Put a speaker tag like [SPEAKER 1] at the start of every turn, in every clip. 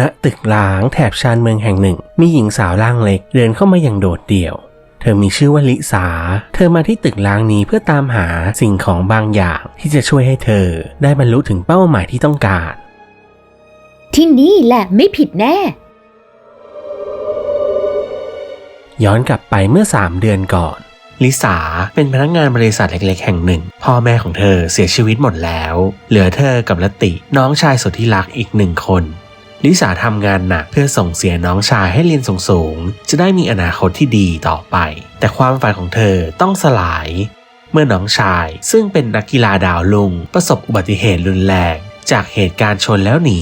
[SPEAKER 1] ณตึกล้างแถบชานเมืองแห่งหนึ่ง มีหญิงสาวร่างเล็กเดินเข้ามาอย่างโดดเดี่ยว เธอมีชื่อว่าลิสา เธอมาที่ตึกล้างนี้เพื่อตามหาสิ่งของบางอย่างที่จะช่วยให้เธอได้บรรลุถึงเป้าหมายที่ต้องการ
[SPEAKER 2] ที่นี่แหละไม่ผิดแน่
[SPEAKER 1] ย้อนกลับไปเมื่อ 3 เดือนก่อนลิสาเป็นพนักงานบริษัทเล็กๆ แห่งหนึ่ง พ่อแม่ของเธอเสียชีวิตหมดแล้ว เหลือเธอกับลติน้องชายสุดที่รักอีกหนึ่งคน ลิสาทำงานหนักเพื่อส่งเสียน้องชายให้เรียนสูงๆ จะได้มีอนาคตที่ดีต่อไป แต่ความฝันของเธอต้องสลาย เมื่อน้องชายซึ่งเป็นนักกีฬาดาวลุงประสบอุบัติเหตุรุนแรงจากเหตุการณ์ชนแล้วหนี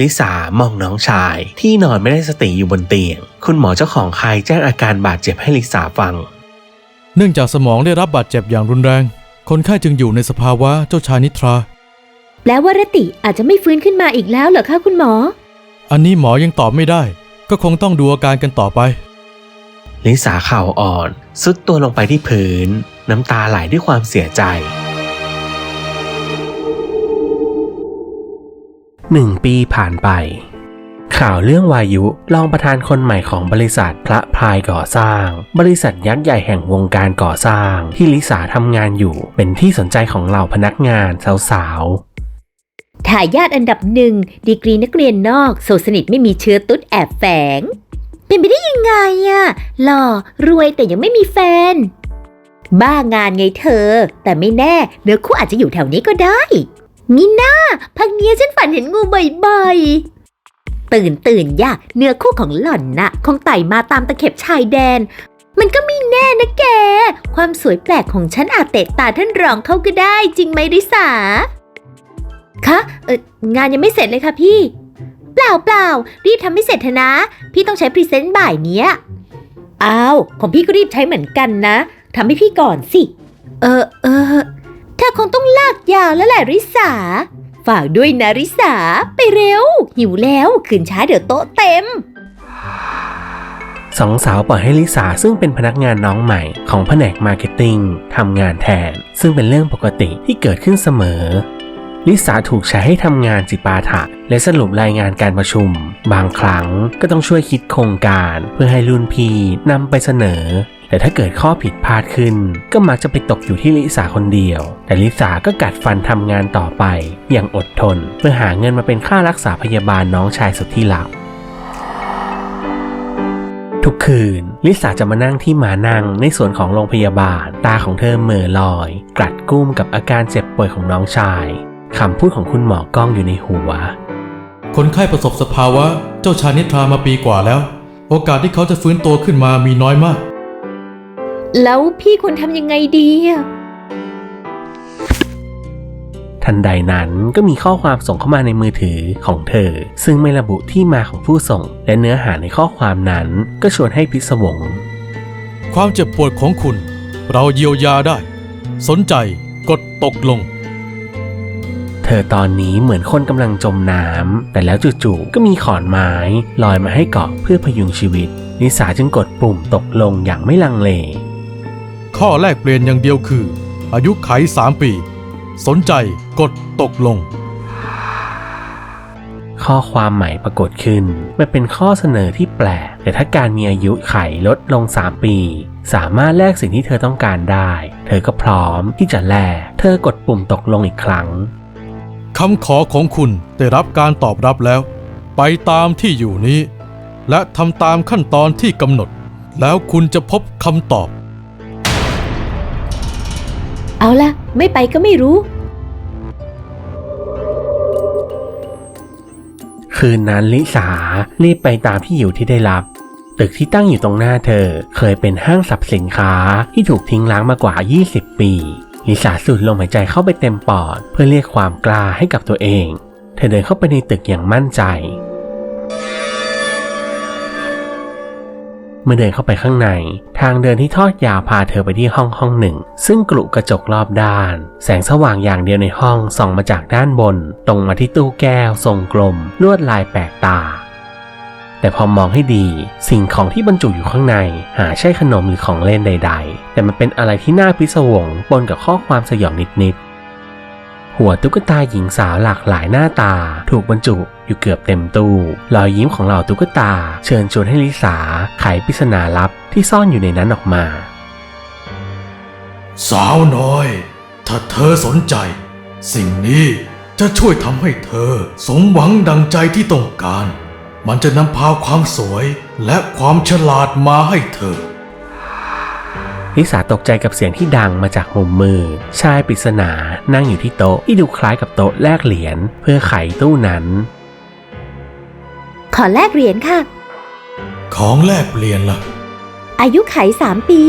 [SPEAKER 1] ลิสามองน้องชายที่นอนไม่ได้สติอยู่บนเตียง คุณหมอเจ้าของค่ายแจ้งอาการบาดเจ็บให้ลิสาฟัง
[SPEAKER 3] เนื่องจากสมองได้รับบาดเจ็บอย่างรุนแรง คนไข้จึงอยู่ในสภาวะเจ้าชายนิทรา
[SPEAKER 2] แปลว่ารติอาจจะไม่ฟื้นขึ้นมาอีกแล้วเหรอคะคุณหมอ
[SPEAKER 3] อันนี้หมอยังตอบไม่ได้ ก็คงต้องดูอาการกันต่อไป
[SPEAKER 1] ลิสาเข่าอ่อนสุดตัวลงไปที่พื้น น้ำตาไหลด้วยความเสียใจหนึ่งปีผ่านไป ข่าวเรื่องวายุรองประธานคนใหม่ของบริษัทพระพายก่อสร้าง บริษัทยักษ์ใหญ่แห่งวงการก่อสร้าง ที่ลิสาทำงานอยู่เป็นที่สนใจของเหล่าพนักงานสาวๆ
[SPEAKER 2] ทายาทอันดับหนึ่งดีกรีนักเรียนนอกโสดสนิทไม่มีเชื้อตุ๊ดแอบแฝง เป็นไปได้ยังไงอะหล่อรวยแต่ยังไม่มีแฟน บ้างานไงเธอ แต่ไม่แน่เนื้อคู่อาจจะอยู่แถวนี้ก็ได้มีหน้าพักเนี้ยฉันฝันเห็นงูบ่อยๆตื่นตื่นย่ะเนื้อคู่ของหล่อนน่ะคงไต่มาตามตะเข็บชายแดน มันก็ไม่แน่นะแก ความสวยแปลกของฉันอาจเตะตาท่านรองเขาก็ได้จริงไหมริสา คะเอองานยังไม่เสร็จเลยค่ะพี่ เปล่าเปล่ารีบทำให้เสร็จเถอะนะ พี่ต้องใช้พรีเซนต์บ่ายเนี้ยอ้าวของพี่ก็รีบใช้เหมือนกันนะทำให้พี่ก่อนสิ เออเออเธอคงต้องลากยาวแล้วแหละริสา ฝากด้วยนะริสา ไปเร็ว หิวแล้วขืนช้าเดี๋ยวโต๊ะเต็ม
[SPEAKER 1] สองสาวปล่อยให้ลิสาซึ่งเป็นพนักงานน้องใหม่ของแผนกมาร์เก็ตติ้งทำงานแทน ซึ่งเป็นเรื่องปกติที่เกิดขึ้นเสมอ ลิสาถูกใช้ให้ทำงานจิปาถะ และสรุปรายงานการประชุม บางครั้งก็ต้องช่วยคิดโครงการเพื่อให้รุ่นพี่นำไปเสนอแต่ถ้าเกิดข้อผิดพลาดขึ้น ก็มักจะไปตกอยู่ที่ลิสาคนเดียว แต่ลิสาก็กัดฟันทำงานต่อไป อย่างอดทน เพื่อหาเงินมาเป็นค่ารักษาพยาบาลน้องชายสุดที่รักทุกคืน ลิสาจะมานั่งที่หมานั่งในส่วนของโรงพยาบาล ตาของเธอเหม่อลอย กลัดกุ้มกับอาการเจ็บป่วยของน้องชาย คำพูดของคุณหมอกล้องอยู่ในหัว
[SPEAKER 3] คนไข้ประสบสภาวะเจ้าชายนิทรามาปีกว่าแล้ว โอกาสที่เขาจะฟื้นตัวขึ้นมามีน้อยมาก
[SPEAKER 2] แล้วพี่ควรทำยังไงดีอะ
[SPEAKER 1] ทันใดนั้นก็มีข้อความส่งเข้ามาในมือถือของเธอ ซึ่งไม่ระบุที่มาของผู้ส่ง และเนื้อหาในข้อความนั้นก็ชวนให้พิศวง
[SPEAKER 3] ความเจ็บปวดของคุณ เราเยียวยาได้ สนใจกดตกลง
[SPEAKER 1] เธอตอนนี้เหมือนคนกำลังจมน้ำแต่แล้วจู่ๆก็มีขอนไม้ลอยมาให้เกาะเพื่อพยุงชีวิต นิสาจึงกดปุ่มตกลงอย่างไม่ลังเล
[SPEAKER 3] ข้อแรกเปลี่ยนอย่างเดียวคือ อายุไข3ปี สนใจกดตกลง
[SPEAKER 1] ข้อความใหม่ปรากฏขึ้น มันเป็นข้อเสนอที่แปลก แต่ถ้าการมีอายุไขลดลง 3 ปี สามารถแลกสิ่งที่เธอต้องการได้ เธอก็พร้อมที่จะแลก เธอกดปุ่มตกลงอีกครั้ง
[SPEAKER 3] คำขอของคุณได้รับการตอบรับแล้ว ไปตามที่อยู่นี้ และทำตามขั้นตอนที่กำหนด แล้วคุณจะพบคำตอบ
[SPEAKER 2] เอาละไม่ไปก็ไม่รู้
[SPEAKER 1] คืนนั้นลิสารีบไปตามที่อยู่ที่ได้รับ ตึกที่ตั้งอยู่ตรงหน้าเธอ เคยเป็นห้างสรรพสินค้าที่ถูกทิ้งร้างมากว่า 20 ปี ลิสาสูดลมหายใจเข้าไปเต็มปอด เพื่อเรียกความกล้าให้กับตัวเอง เธอเดินเข้าไปในตึกอย่างมั่นใจ เมื่อเดินเข้าไปข้างใน ทางเดินที่ทอดยาวพาเธอไปที่ห้องห้องหนึ่ง ซึ่งกลุกระจกรอบด้าน แสงสว่างอย่างเดียวในห้องส่องมาจากด้านบน ตรงมาที่ตู้แก้ว ทรงกลม ลวดลายแปลกตา แต่พอมองให้ดี สิ่งของที่บรรจุอยู่ข้างใน หาใช่ขนมหรือของเล่นใด ๆ แต่มันเป็นอะไรที่น่าพิศวงปนกับข้อความสยองนิดๆ หัวตุ๊กตาหญิงสาวหลากหลายหน้าตา ถูกบรรจุอยู่เกือบเต็มตู้รอยยิ้มของเหล่าตุ๊กตา เชิญชวนให้ลิสาไขปริศนาลับที่ซ่อนอยู่ในนั้นออกมา
[SPEAKER 3] สาวน้อย ถ้าเธอสนใจ สิ่งนี้จะช่วยทำให้เธอ สมหวังดังใจที่ต้องการ มันจะนำพาความสวยและความฉลาดมาให้เธอ
[SPEAKER 1] ลิสาตกใจกับเสียงที่ดังมาจากมุมมือ ชายปริศนานั่งอยู่ที่โต๊ะที่ดูคล้ายกับโต๊ะแลกเหรียญเพื่อไขตู้นั้น
[SPEAKER 2] ขอแลกเหรียญค่ะ
[SPEAKER 3] ของแลกเปลี่ยนล่ะ
[SPEAKER 2] อายุไขสามปี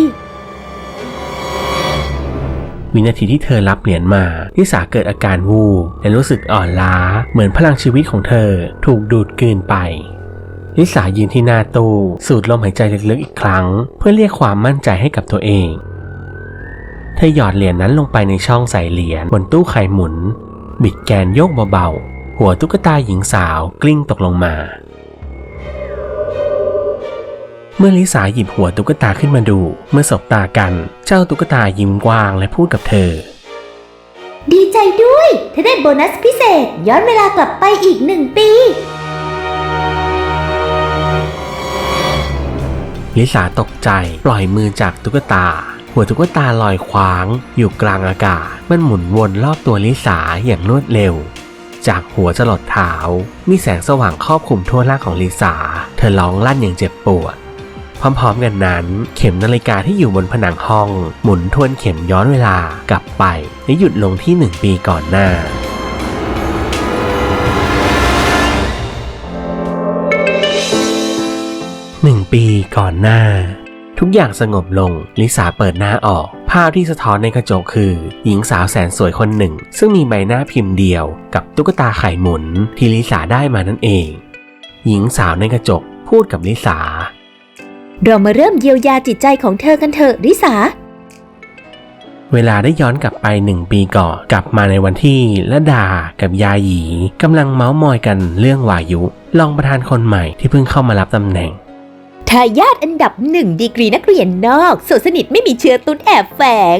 [SPEAKER 1] วินาทีที่เธอรับเหรียญมาลิสาเกิดอาการวูบและรู้สึกอ่อนล้า เหมือนพลังชีวิตของเธอถูกดูดกลืนไปลิสายืนที่หน้าตู้สูดลมหายใจลึกๆอีกครั้ง เพื่อเรียกความมั่นใจให้กับตัวเอง เธอหยอดเหรียญนั้นลงไปในช่องใส่เหรียญบนตู้ไข่หมุน บิดแกนโยกเบาๆหัวตุ๊กตาหญิงสาวกลิ้งตกลงมา เมื่อลิสาหยิบหัวตุ๊กตาขึ้นมาดู เมื่อสบตากัน เจ้าตุ๊กตายิ้มกว้างและพูดกับเธอ
[SPEAKER 2] ดีใจด้วย เธอได้โบนัสพิเศษ ย้อนเวลากลับไปอีกหนึ่งปี
[SPEAKER 1] ลิสาตกใจปล่อยมือจากตุ๊กตา หัวตุ๊กตาลอยคว้าง อยู่กลางอากาศ มันหมุนวนรอบตัวลิสาอย่างรวดเร็ว จากหัวจรดเท้า มีแสงสว่างครอบคลุมทั่วร่างของลิสา เธอร้องลั่นอย่างเจ็บปวด พร้อมๆกันนั้น เข็มนาฬิกาที่อยู่บนผนังห้อง หมุนทวนเข็มย้อนเวลากลับไปและหยุดลงที่หนึ่งปีก่อนหน้าหนึ่งปีก่อนหน้า ทุกอย่างสงบลงลิสาเปิดหน้าออก ภาพที่สะท้อนในกระจกคือ หญิงสาวแสนสวยคนหนึ่ง ซึ่งมีใบหน้าพิมพ์เดียวกับตุ๊กตาไข่หมุนที่ลิสาได้มานั่นเอง หญิงสาวในกระจกพูดกับลิสา
[SPEAKER 2] เรามาเริ่มเยียวยาจิตใจของเธอกันเถอะริสา
[SPEAKER 1] เวลาได้ย้อนกลับไปหนึ่งปีก่อนกลับมาในวันที่ละดากับยาหยีกำลังเมาส์มอยกันเรื่องวายุรองประธานคนใหม่ที่เพิ่งเข้ามารับตำแหน่ง
[SPEAKER 2] ทายาทอันดับหนึ่งดีกรีนักเรียนนอกโสดสนิทไม่มีเชื้อตุ้นแอบแฝง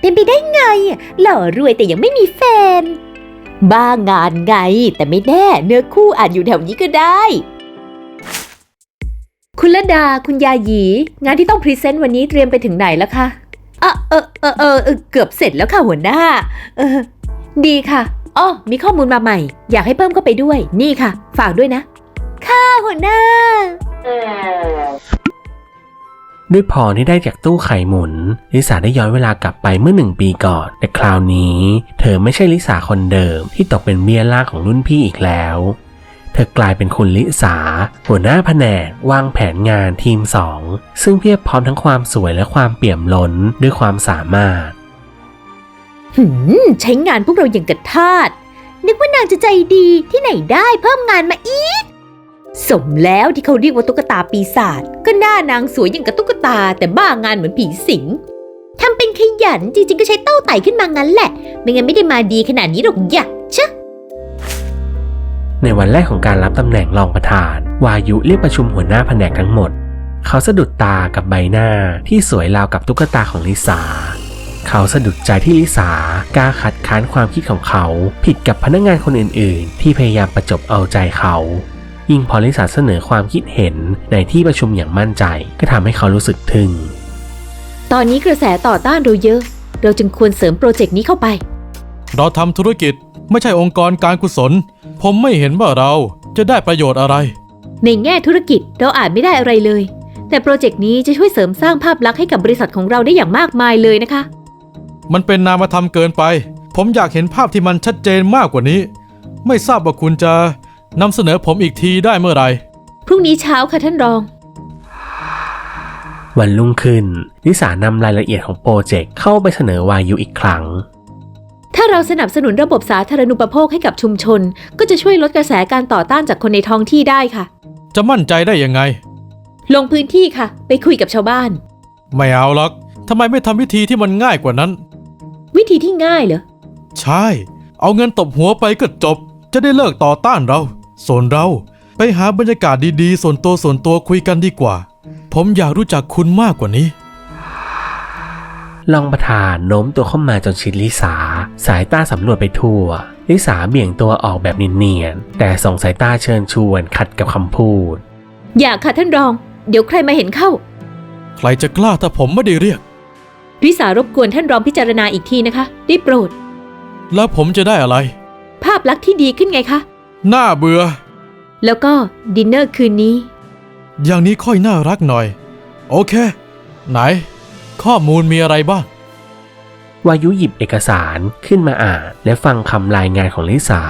[SPEAKER 2] เป็นไปได้ไง หล่อรวยแต่ยังไม่มีแฟน บ้างานไงแต่ไม่แน่เนื้อคู่อาจอยู่แถวนี้ก็ได้ คุณละดา คุณยาหยี งานที่ต้องพรีเซนต์วันนี้เตรียมไปถึงไหนแล้วคะอะเออเออเออเออเกือบเสร็จแล้วค่ะหัวหน้า เออ ดีค่ะอ้อมีข้อมูลมาใหม่ อยากให้เพิ่มเข้าไปด้วย นี่ค่ะ ฝากด้วยนะ ค่ะหัวหน้า
[SPEAKER 1] ด้วยพรที่ได้จากตู้ไข่หมุน ลิสาได้ย้อนเวลากลับไปเมื่อหนึ่งปีก่อน แต่คราวนี้ เธอไม่ใช่ลิสาคนเดิมที่ตกเป็นเบี้ยล่างของรุ่นพี่อีกแล้ว ธอกลายเป็นคุณลิสา หัวหน้าแผนกวางแผนงานทีม 2 ซึ่งเพียบพร้อมทั้งความสวยและความเปี่ยมล้นด้วยความสามารถ
[SPEAKER 2] หืม ใช้งานพวกเราอย่างกระทาด นึกว่านางจะใจดีที่ไหนได้เพิ่มงานมาอีก สมแล้วที่เขาเรียกว่าตุ๊กตาปีศาจก็หน้านางสวยอย่างกับตุ๊กตา แต่บ้างานเหมือนผีสิงทำเป็นขยันจริงๆก็ใช้เต้าไต่ขึ้นมางั้นแหละ ไม่งั้นไม่ได้มาดีขนาดนี้หรอกอย่าชะ
[SPEAKER 1] ในวันแรกของการรับตำแหน่งรองประธาน วายุเรียกประชุมหัวหน้าแผนกทั้งหมด เขาสะดุดตากับใบหน้าที่สวยราวกับตุ๊กตาของลิสาเขาสะดุดใจที่ลิสากล้าขัดค้านความคิดของเขา ผิดกับพนักงานคนอื่น ๆ ที่พยายามประจบเอาใจเขา ยิ่งพอลิสาเสนอความคิดเห็นในที่ประชุมอย่างมั่นใจ ก็ทำให้เขารู้สึกทึ่ง
[SPEAKER 2] ตอนนี้กระแสต่อต้านเราเยอะ เราจึงควรเสริมโปรเจกต์นี้เข้าไป
[SPEAKER 3] เราทำธุรกิจไม่ใช่องค์กรการกุศล ผมไม่เห็นว่าเราจะได้ประโยชน์อะไร
[SPEAKER 2] ในแง่ธุรกิจเราอาจไม่ได้อะไรเลย แต่โปรเจกต์นี้จะช่วยเสริมสร้างภาพลักษณ์ให้กับบริษัทของเราได้อย่างมากมายเลยนะคะ
[SPEAKER 3] มันเป็นนามธรรมเกินไป ผมอยากเห็นภาพที่มันชัดเจนมากกว่านี้ ไม่ทราบว่าคุณจะนำเสนอผมอีกทีได้เมื่อไหร่
[SPEAKER 2] พรุ่งนี้เช้าค่ะท่านรอง
[SPEAKER 1] วันรุ่งขึ้นลิสานำรายละเอียดของโปรเจกต์เข้าไปเสนอวายุอีกครั้ง
[SPEAKER 2] ถ้าเราสนับสนุนระบบสาธารณูปโภคให้กับชุมชน ก็จะช่วยลดกระแสการต่อต้านจากคนในท้องที่ได้ค่ะ
[SPEAKER 3] จะมั่นใจได้ยังไง
[SPEAKER 2] ลงพื้นที่ค่ะ ไปคุยกับชาวบ้าน
[SPEAKER 3] ไม่เอาหรอกทำไมไม่ทำวิธีที่มันง่ายกว่านั้น
[SPEAKER 2] วิธีที่ง่ายเหรอ
[SPEAKER 3] ใช่ เอาเงินตบหัวไปก็จบ จะได้เลิกต่อต้านเรา ส่วนเราไปหาบรรยากาศดีๆ ส่วนตัวส่วนตัวคุยกันดีกว่า ผมอยากรู้จักคุณมากกว่านี้
[SPEAKER 1] ลองประธานโน้มตัวเข้ามาจนชิดลิสา สายตาสำรวจไปทั่ว ลิสาเบี่ยงตัวออกแบบเนียนๆแต่ส่งสายตาเชิญชวนขัดกับคำพูด
[SPEAKER 2] อย่าค่ะท่านรอง เดี๋ยวใครมาเห็นเข้า
[SPEAKER 3] ใครจะกล้าถ้าผมไม่ได้เรียก
[SPEAKER 2] ริสารบกวนท่านรองพิจารณาอีกทีนะคะ ได้โปรด
[SPEAKER 3] แล้วผมจะได้อะไร
[SPEAKER 2] ภาพลักษณ์ที่ดีขึ้นไงคะ
[SPEAKER 3] น่าเบื่อ
[SPEAKER 2] แล้วก็ดินเนอร์คืนนี้
[SPEAKER 3] อย่างนี้ค่อยน่ารักหน่อย โอเค ไหน ข้อมูลมีอะไรบ้าง
[SPEAKER 1] วายุหยิบเอกสารขึ้นมาอ่าน และฟังคำรายงานของลิสา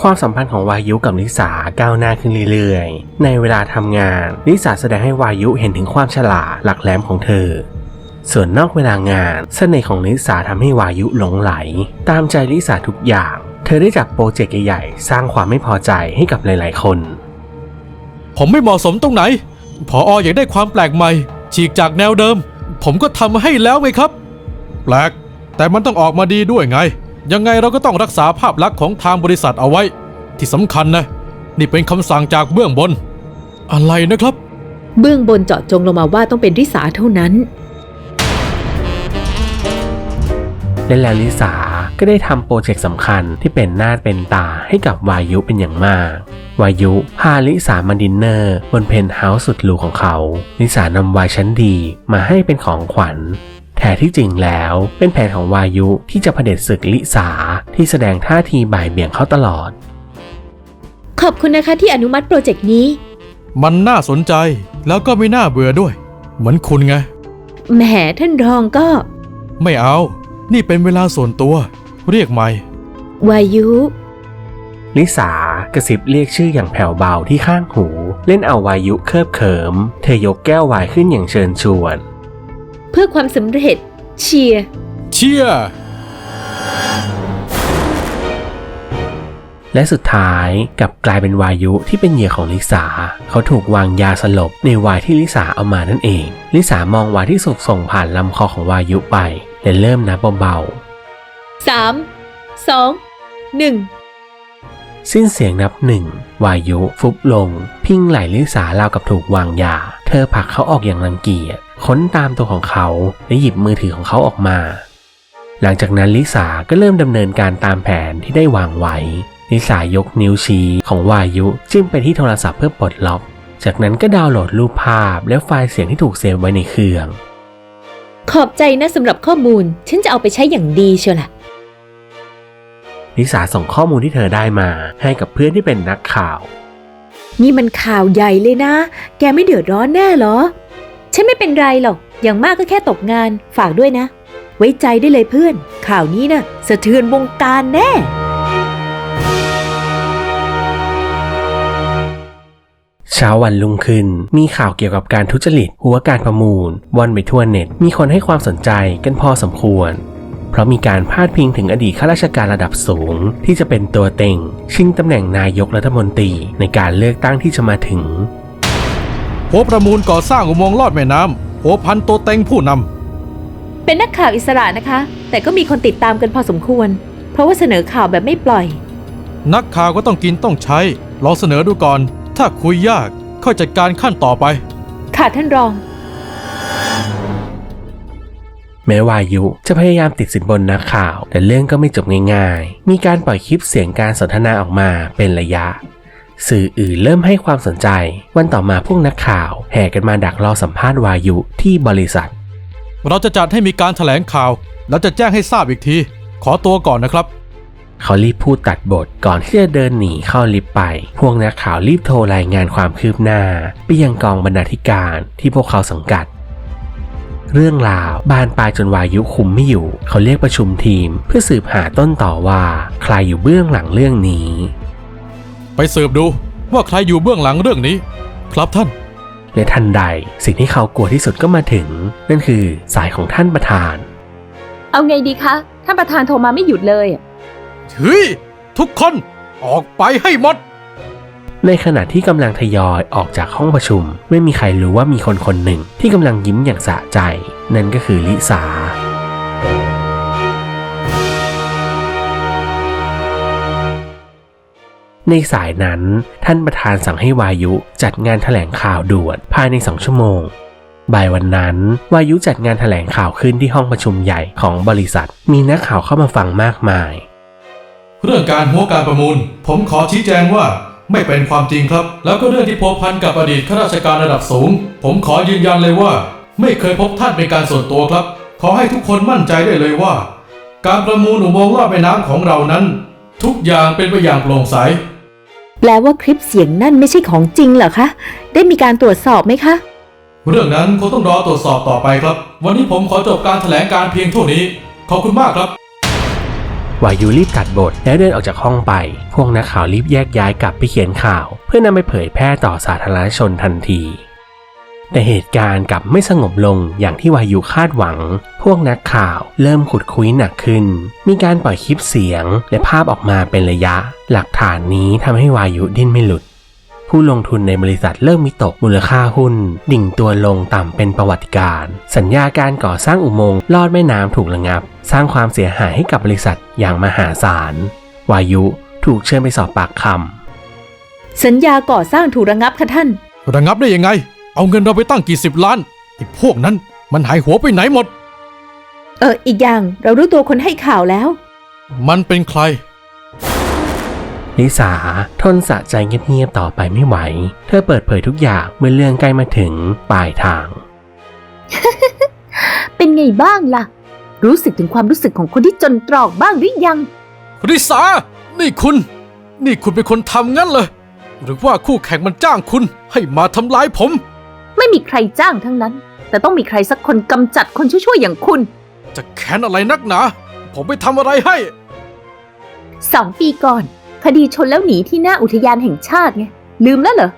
[SPEAKER 1] ความสัมพันธ์ของวายุกับลิสาก้าวหน้าขึ้นเรื่อยๆ ในเวลาทำงาน ลิสาแสดงให้วายุเห็นถึงความฉลาดหลักแหลมของเธอ ส่วนนอกเวลางานเสน่ห์ของลิสาทำให้วายุหลงไหล ตามใจลิสาทุกอย่าง เธอได้จับโปรเจกต์ใหญ่ๆสร้างความไม่พอใจให้กับหลายๆคน
[SPEAKER 3] ผมไม่เหมาะสมตรงไหนพอออยากได้ความแปลกใหม่ ฉีกจากแนวเดิม ผมก็ทำให้แล้วไงครับ แปลก แต่มันต้องออกมาดีด้วยไง ยังไงเราก็ต้องรักษาภาพลักษณ์ของทางบริษัทเอาไว้ ที่สำคัญนะ นี่เป็นคำสั่งจากเบื้องบน อะไรนะครับ
[SPEAKER 2] เบื้องบนเจาะจงลงมาว่าต้องเป็นริสาเท่านั้น
[SPEAKER 1] และแล้วลิสา ก็ได้ทำโปรเจกต์สำคัญที่เป็นหน้าเป็นตาให้กับวายุเป็นอย่างมาก วายุพาลิสามาดินเนอร์บนเพนท์เฮาส์สุดหรูของเขา ลิสานำไวน์ชั้นดีมาให้เป็นของขวัญแท้ที่จริงแล้วเป็นแผนของวายุที่จะเผด็จศึกลิสาที่แสดงท่าทีบ่ายเบี่ยงเขาตลอด
[SPEAKER 2] ขอบคุณนะคะที่อนุมัติโปรเจกต์นี้
[SPEAKER 3] มันน่าสนใจแล้วก็ไม่น่าเบื่อด้วย เหมือนคุณไง
[SPEAKER 2] แหมท่านรองก็
[SPEAKER 3] ไม่เอา นี่เป็นเวลาส่วนตัว เรียกใหม่
[SPEAKER 2] วายุ
[SPEAKER 1] ลิสากระซิบเรียกชื่ออย่างแผ่วเบาที่ข้างหู เล่นเอาวายุเคิบเขิม เธอยกแก้วไวน์ขึ้นอย่างเชิญชวน
[SPEAKER 2] เพื่อความสำเร็จ เชียร์
[SPEAKER 3] เชียร์
[SPEAKER 1] และสุดท้ายกลับกลายเป็นวายุที่เป็นเหยื่อของลิสา เขาถูกวางยาสลบในวายที่ลิสาเอามานั่นเอง ลิสามองวายที่สูกส่งผ่านลำคอของวายุไปและเริ่มนับเบา
[SPEAKER 2] สามสองหนึ่ง
[SPEAKER 1] ๆสิ้นเสียงนับหนึ่งวายุฟุบลง พิงไหลลิสาราวกับถูกวางยา เธอผลักเขาออกอย่างรังเกียจค้นตามตัวของเขาและหยิบมือถือของเขาออกมา หลังจากนั้นลิสาก็เริ่มดำเนินการตามแผนที่ได้วางไว้ลิสายกนิ้วชี้ของวายุจิ้มไปที่โทรศัพท์เพื่อปลดล็อก จากนั้นก็ดาวน์โหลดรูปภาพและไฟล์เสียงที่ถูกเซฟไว้ในเครื่อง
[SPEAKER 2] ขอบใจนะสำหรับข้อมูล ฉันจะเอาไปใช้อย่างดีเชียวล่ะ
[SPEAKER 1] ลิสาส่งข้อมูลที่เธอได้มาให้กับเพื่อนที่เป็นนักข่าว
[SPEAKER 2] นี่มันข่าวใหญ่เลยนะ แกไม่เดือดร้อนแน่เหรอ ฉันไม่เป็นไรหรอก อย่างมากก็แค่ตกงานฝากด้วยนะ ไว้ใจได้เลยเพื่อน ข่าวนี้นะ่ะสะเทือนวงการแน่
[SPEAKER 1] เช้าวันรุ่งขึ้น มีข่าวเกี่ยวกับการทุจริตหัวการประมูลว่อนไปทั่วเน็ต มีคนให้ความสนใจกันพอสมควร เพราะมีการพาดพิงถึงอดีตข้าราชการระดับสูง ที่จะเป็นตัวเต็ง ชิงตำแหน่งนายกรัฐมนตรีในการเลือกตั้งที่จะมาถึง
[SPEAKER 3] หัวประมูลก่อสร้างอุโมงค์ลอดแม่น้ำหัวพันโตเต็งผู้นำ
[SPEAKER 2] เป็นนักข่าวอิสระนะคะ แต่ก็มีคนติดตามกันพอสมควร เพราะว่าเสนอข่าวแบบไม่ปล่อย
[SPEAKER 3] นักข่าวก็ต้องกินต้องใช้ลองเสนอดูก่อน ถ้าคุยยากค่อยจัดการขั้นต่อไป
[SPEAKER 2] ค่ะท่านรอง
[SPEAKER 1] แม้วายุจะพยายามติดสินบนนักข่าว แต่เรื่องก็ไม่จบง่าย ๆ มีการปล่อยคลิปเสียงการสนทนาออกมาเป็นระยะ สื่ออื่นเริ่มให้ความสนใจ วันต่อมาพวกนักข่าว แห่กันมาดักรอสัมภาษณ์วายุที่บริษัท
[SPEAKER 3] เราจะจัดให้มีการแถลงข่าว แล้วจะแจ้งให้ทราบอีกที ขอตัวก่อนนะครับ
[SPEAKER 1] เขารีบพูดตัดบทก่อนที่จะเดินหนีเข้าลิฟต์ไป พวกนักข่าวรีบโทรรายงานความคืบหน้าไปยังกองบรรณาธิการที่พวกเขาสังกัด เรื่องราวบานปลายจนวายุคุมไม่อยู่ เขาเรียกประชุมทีม เพื่อสืบหาต้นต่อว่า ใครอยู่เบื้องหลังเรื่องนี้
[SPEAKER 3] ไปสืบดูว่าใครอยู่เบื้องหลังเรื่องนี้ ครับท่าน
[SPEAKER 1] และทันใดสิ่งที่เขากลัวที่สุดก็มาถึง นั่นคือสายของท่านประธาน
[SPEAKER 4] เอาไงดีคะท่านประธานโทรมาไม่หยุดเลย
[SPEAKER 3] เฮ้ย ทุกคนออกไปให้หมด
[SPEAKER 1] ในขณะที่กำลังทยอยออกจากห้องประชุม ไม่มีใครรู้ว่ามีคนคนหนึ่งที่กำลังยิ้มอย่างสะใจ นั่นก็คือลิสาในสายนั้นท่านประธานสั่งให้วายุจัดงานแถลงข่าวด่วนภายในสองชั่วโมง บ่ายวันนั้น วายุจัดงานแถลงข่าวขึ้นที่ห้องประชุมใหญ่ของบริษัท มีนักข่าวเข้ามาฟังมากมาย
[SPEAKER 3] เรื่องการหัวการประมูล ผมขอชี้แจงว่า ไม่เป็นความจริงครับ แล้วก็เรื่องที่พัวพันกับอดีตข้าราชการระดับสูง ผมขอยืนยันเลยว่า ไม่เคยพบท่านเป็นการส่วนตัวครับ ขอให้ทุกคนมั่นใจได้เลยว่า การประมูลอุโมงค์ลอดแม่น้ำของเรานั้น ทุกอย่างเป็นไปอย่างโปร่งใส
[SPEAKER 2] แปลว่าคลิปเสียงนั่นไม่ใช่ของจริงเหรอคะ ได้มีการตรวจสอบไหมคะ
[SPEAKER 3] เรื่องนั้นคงต้องรอตรวจสอบต่อไปครับ วันนี้ผมขอจบการแถลงการเพียงเท่านี้ ขอบคุณมากครับ
[SPEAKER 1] วายูรีบตัดบทแล้วเดินออกจากห้องไป พวกนักข่าวรีบแยกย้ายกลับไปเขียนข่าว เพื่อนำไปเผยแพร่ต่อสาธารณชนทันทีแต่เหตุการณ์กลับไม่สงบลงอย่างที่วายุคาดหวัง พวกนักข่าวเริ่มขุดคุยหนักขึ้น มีการปล่อยคลิปเสียงและภาพออกมาเป็นระยะ หลักฐานนี้ทำให้วายุดิ้นไม่หลุด ผู้ลงทุนในบริษัทเริ่มมีตกมูลค่าหุ้น ดิ่งตัวลงต่ำเป็นประวัติการณ์สัญญาการก่อสร้างอุโมงค์ลอดแม่น้ำถูกระงับ สร้างความเสียหายให้กับบริษัทอย่างมหาศาล วายุถูกเชิญไปสอบปากค
[SPEAKER 2] สัญญาก่อสร้างถูกระงับค่ะท่าน
[SPEAKER 3] ระงับได้ยังไง เอาเงินเราไปตั้งกี่สิบล้านไอ้พวกนั้นมันหายหัวไปไหนหมด
[SPEAKER 2] เอออีกอย่างเรารู้ตัวคนให้ข่าวแล้ว
[SPEAKER 3] มันเป็นใครำ
[SPEAKER 1] ลิสาทนสะใจเงียบๆต่อไปไม่ไหว เธอเปิดเผยทุกอย่างเมื่อเรื่องใกล้มาถึงปลายทาง
[SPEAKER 4] เป็นไงบ้างล่ะ รู้สึกถึงความรู้สึกของคนที่จนตรอกบ้างหรือยัง
[SPEAKER 3] ริสา นี่คุณ นี่คุณเป็นคนทำงั้นเลย หรือว่าคู่แข่งมันจ้างคุณให้มาทำร้ายผม
[SPEAKER 4] ไม่มีใครจ้างทั้งนั้น แต่ต้องมีใครสักคนกำจัดคนชั่วๆอย่างคุณ
[SPEAKER 3] จะแค้นอะไรนักหนา ผมไปทำอะไรให้
[SPEAKER 4] สองปีก่อนค ดีชนแล้วหนีที่หน้าอุทยานแห่งชาติไง ลืมแล้วเหรอ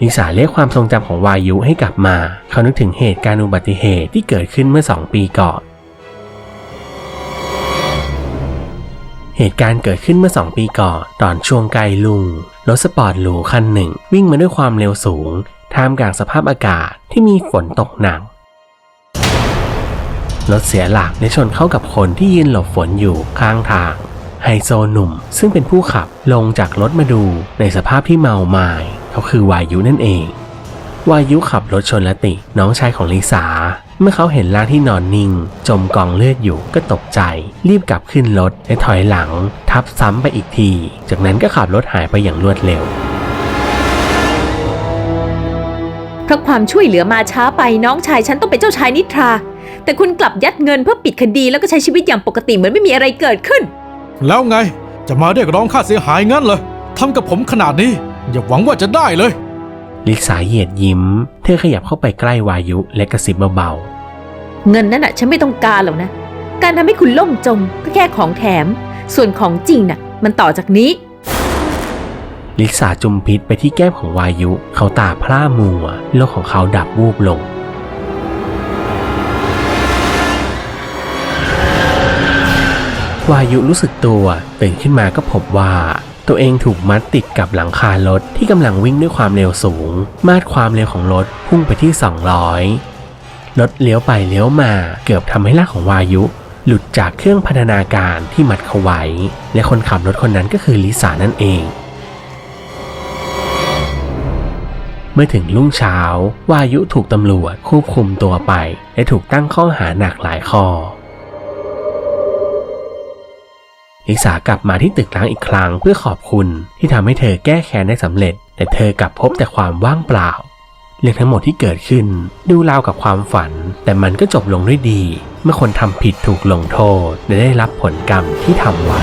[SPEAKER 1] ลิสาเรียกความทรงจำของวายุให้กลับมา เขานึกถึงเหตุการณ์อุบัติเหตุที่เกิดขึ้นเมื่อสองปีก่อน เหตุการณ์เกิดขึ้นเมื่อสองปีก่อน ตอนช่วงไกลลุงรถสปอร์ตหรูคันหนึ่ง วิ่งมาด้วยความเร็วสูง ท่ามกลางสภาพอากาศที่มีฝนตกหนักรถเสียหลักและชนเข้ากับคนที่ยืนหลบฝนอยู่ข้างทาง ไฮโซหนุ่ม ซึ่งเป็นผู้ขับลงจากรถมาดูในสภาพที่เมาไมา้เขาคือวายุนั่นเอง วายุขับรถชนละติน้องชายของลิสา เมื่อเขาเห็นร่างที่นอนนิ่ง จมกองเลือดอยู่ก็ตกใจ รีบกลับขึ้นรถและถอยหลัง ทับซ้ำไปอีกที จากนั้นก็ขับรถหายไปอย่างรวดเร็ว
[SPEAKER 2] เพราะความช่วยเหลือมาช้าไปน้องชายฉันต้องเป็นเจ้าชายนิทรา แต่คุณกลับยัดเงินเพื่อปิดคดีแล้วก็ใช้ชีวิตอย่างปกติเหมือนไม่มีอะไรเกิดขึ้น
[SPEAKER 3] แล้วไงจะมาเรียกร้องค่าเสียหายงั้นเหรอทำกับผมขนาดนี้ อย่าหวังว่าจะได้เลย
[SPEAKER 1] ลิสาเหยียดยิ้ม เธอขยับเข้าไปใกล้วายุและกระซิบเบา
[SPEAKER 2] เงินนั้นน่ะฉันไม่ต้องการหรอกนะ การทำให้คุณล่มจมก็แค่ของแถม ส่วนของจริงน่ะ มันต่อจากนี้
[SPEAKER 1] ๆลิสาจุมพิษไปที่แก้มของวายุ เขาตาพร่ามัวโลกของเขาดับวูบลง วายุรู้สึกตัวตื่นขึ้นมาก็พบว่า ตัวเองถูกมัดติดกับหลังคารถที่กำลังวิ่งด้วยความเร็วสูง มาดความเร็วของรถพุ่งไปที่ 200 รถเลี้ยวไปเลี้ยวมาเกือบทำให้ร่างของวายุ หลุดจากเครื่องพัฒนาการที่มัดเขาไว้ และคนขับรถคนนั้นก็คือลิสานั่นเองเมื่อถึงรุ่งเช้า วายุถูกตำรวจควบคุมตัวไป และถูกตั้งข้อหาหนักหลายข้อ ลิสากลับมาที่ตึกร้างอีกครั้งเพื่อขอบคุณที่ทำให้เธอแก้แค้นได้สำเร็จ แต่เธอกลับพบแต่ความว่างเปล่า เรื่องทั้งหมดที่เกิดขึ้น ดูราวกับความฝัน แต่มันก็จบลงด้วยดี เมื่อคนทำผิดถูกลงโทษและได้รับผลกรรมที่ทำไว้